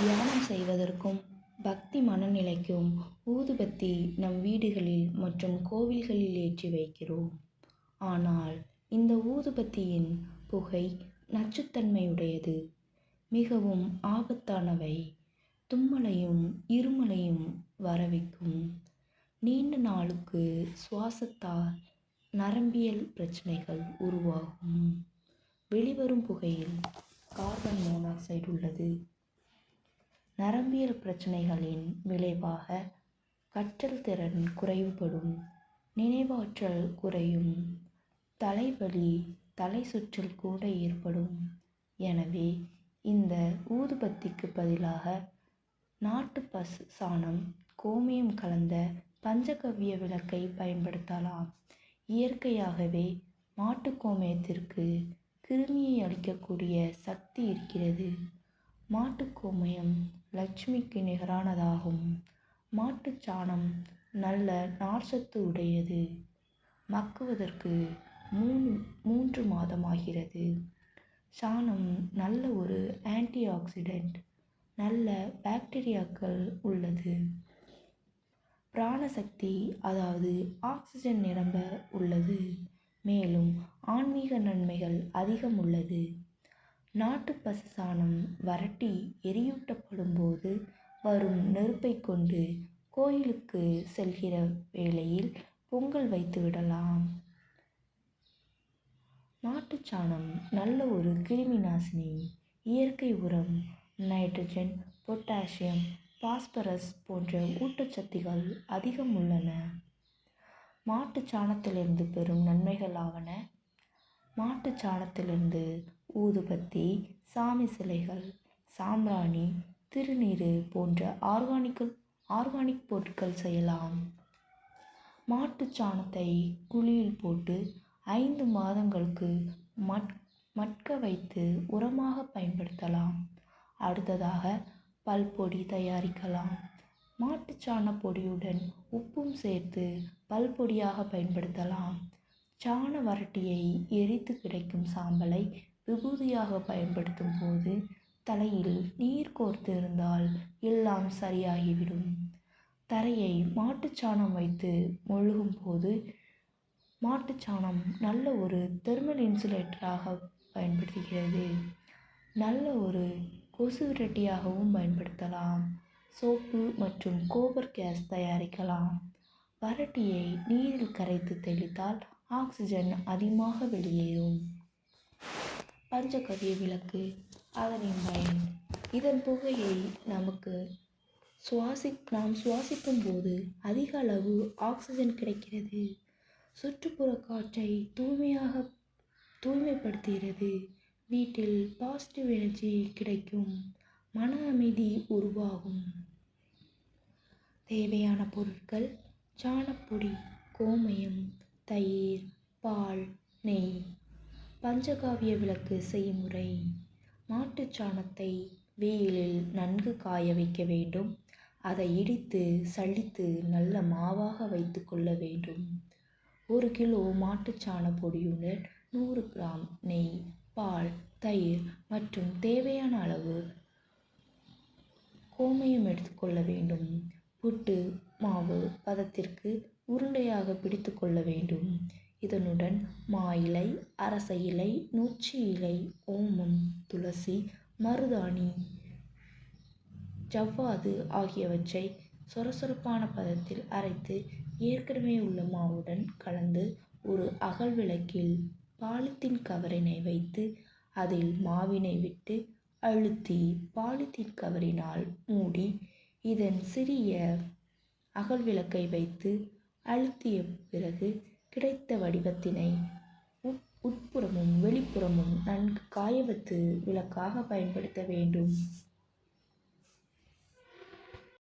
தியானம் செய்வதற்கும் பக்தி மனநிலைக்கும் ஊதுபத்தி நம் வீடுகளில் மற்றும் கோவில்களில் ஏற்றி வைக்கிறோம். ஆனால் இந்த ஊதுபத்தியின் புகை நச்சுத்தன்மையுடையது. மிகவும் ஆபத்தானவை. தும்மலையும் இருமலையும் வரவிக்கும். நீண்ட நாளுக்கு சுவாசத்தால் நரம்பியல் பிரச்சனைகள் உருவாகும். வெளிவரும் புகையில் கார்பன் மோனாக்சைடு உள்ளது. நரம்பியல் பிரச்சனைகளின் விளைவாக கற்றல் திறன் குறைவுபடும் நினைவாற்றல் குறையும் தலைவலி தலை சுற்றல் கூட ஏற்படும். எனவே இந்த ஊதுபத்திக்கு பதிலாக நாட்டு பசு சாணம் கோமியம் கலந்த பஞ்சகவ்ய விளக்கை பயன்படுத்தலாம். இயற்கையாகவே மாட்டு கோமியத்திற்கு கிருமியை அழிக்கக்கூடிய சக்தி இருக்கிறது. மாட்டு கோமியம் லட்சுமிக்கு நிகரானதாகும். மாட்டுச் சாணம் நல்ல நார்ச்சத்து உடையது. மக்குவதற்கு மூணு மூன்று மாதமாகிறது. சாணம் நல்ல ஒரு ஆன்டி ஆக்சிடெண்ட் நல்ல பாக்டீரியாக்கள் உள்ளது. பிராணசக்தி அதாவது ஆக்சிஜன் நிரம்ப உள்ளது. மேலும் ஆன்மீக நன்மைகள் அதிகம் உள்ளது. நாட்டு பசு சாணம் வரட்டி எரியூட்டப்படும் போது வரும் நெருப்பை கொண்டு கோயிலுக்கு செல்கிற வேளையில் பொங்கல் வைத்து விடலாம். மாட்டுச் சாணம் நல்ல ஒரு கிருமி நாசினி. இயற்கை உரம் நைட்ரஜன் பொட்டாசியம் பாஸ்பரஸ் போன்ற ஊட்டச்சத்துகள் அதிகம் உள்ளன. மாட்டுச் சாணத்திலிருந்து பெறும் நன்மைகள் ஆவன. மாட்டுச் சாணத்திலிருந்து ஊதுபத்தி சாமி சிலைகள் சாம்பிராணி திருநீறு போன்ற ஆர்கானிக்கல் ஆர்கானிக் பொருட்கள் செய்யலாம். மாட்டுச் சாணத்தை குழியில் போட்டு ஐந்து மாதங்களுக்கு மட் மட்க வைத்து உரமாக பயன்படுத்தலாம். அடுத்ததாக பல்பொடி தயாரிக்கலாம். மாட்டுச்சாண பொடியுடன் உப்பும் சேர்த்து பல்பொடியாக பயன்படுத்தலாம். சாண வரட்டியை எரித்து கிடைக்கும் சாம்பலை விபூதியாக பயன்படுத்தும் போது தலையில் நீர் கோர்த்து இருந்தால் எல்லாம் சரியாகிவிடும். தரையை மாட்டுச்சாணம் வைத்து மொழுகும் போது மாட்டுச்சாணம் நல்ல ஒரு தெர்மல் இன்சுலேட்டராக பயன்படுத்துகிறது. நல்ல ஒரு கொசு விரட்டியாகவும் பயன்படுத்தலாம். சோப்பு மற்றும் கோபர் கேஸ் தயாரிக்கலாம். வரட்டியை நீரில் கரைத்து தெளித்தால் ஆக்சிஜன் அதிகமாக வெளியேறும். பஞ்சகவ்ய விளக்கு அதனின் பயன். இதன் புகையை நமக்கு சுவாசி நாம் சுவாசிக்கும் போது அதிக அளவு ஆக்சிஜன் கிடைக்கிறது. சுற்றுப்புற காற்றை தூய்மையாக தூய்மைப்படுத்துகிறது. வீட்டில் பாசிட்டிவ் எனர்ஜி கிடைக்கும். மன அமைதி உருவாகும். தேவையான பொருட்கள் சாணப்பொடி கோமயம் தயிர் பால் நெய். பஞ்சகாவிய விளக்கு செய்முறை மாட்டுச் சாணத்தை வெயிலில் நன்கு காய வைக்க வேண்டும். அதை இடித்து சலித்து நல்ல மாவாக வைத்து கொள்ள வேண்டும். ஒரு கிலோ மாட்டுச்சாண பொடியுடன் நூறு கிராம் நெய் பால் தயிர் மற்றும் தேவையான அளவு கோமையும் எடுத்துக்கொள்ள வேண்டும். புட்டு மாவு பதத்திற்கு உருண்டையாக பிடித்து கொள்ள வேண்டும். இதனுடன் மா இலை அரச இலை நொச்சி இலை ஓமம் துளசி மருதாணி ஜவ்வாது ஆகியவற்றை சொரசொரப்பான பதத்தில் அரைத்து ஏற்கனவே உள்ள மாவுடன் கலந்து ஒரு அகல் விளக்கில் பாலித்தீன் கவரினை வைத்து அதில் மாவினை விட்டு அழுத்தி பாலித்தீன் கவரினால் மூடி இதன் சிறிய அகல் விளக்கை வைத்து அழுத்திய பிறகு கிடைத்த வடிவத்தினை உட் உட்புறமும் வெளிப்புறமும் நன்கு காய வைத்து விளக்காக பயன்படுத்த வேண்டும்.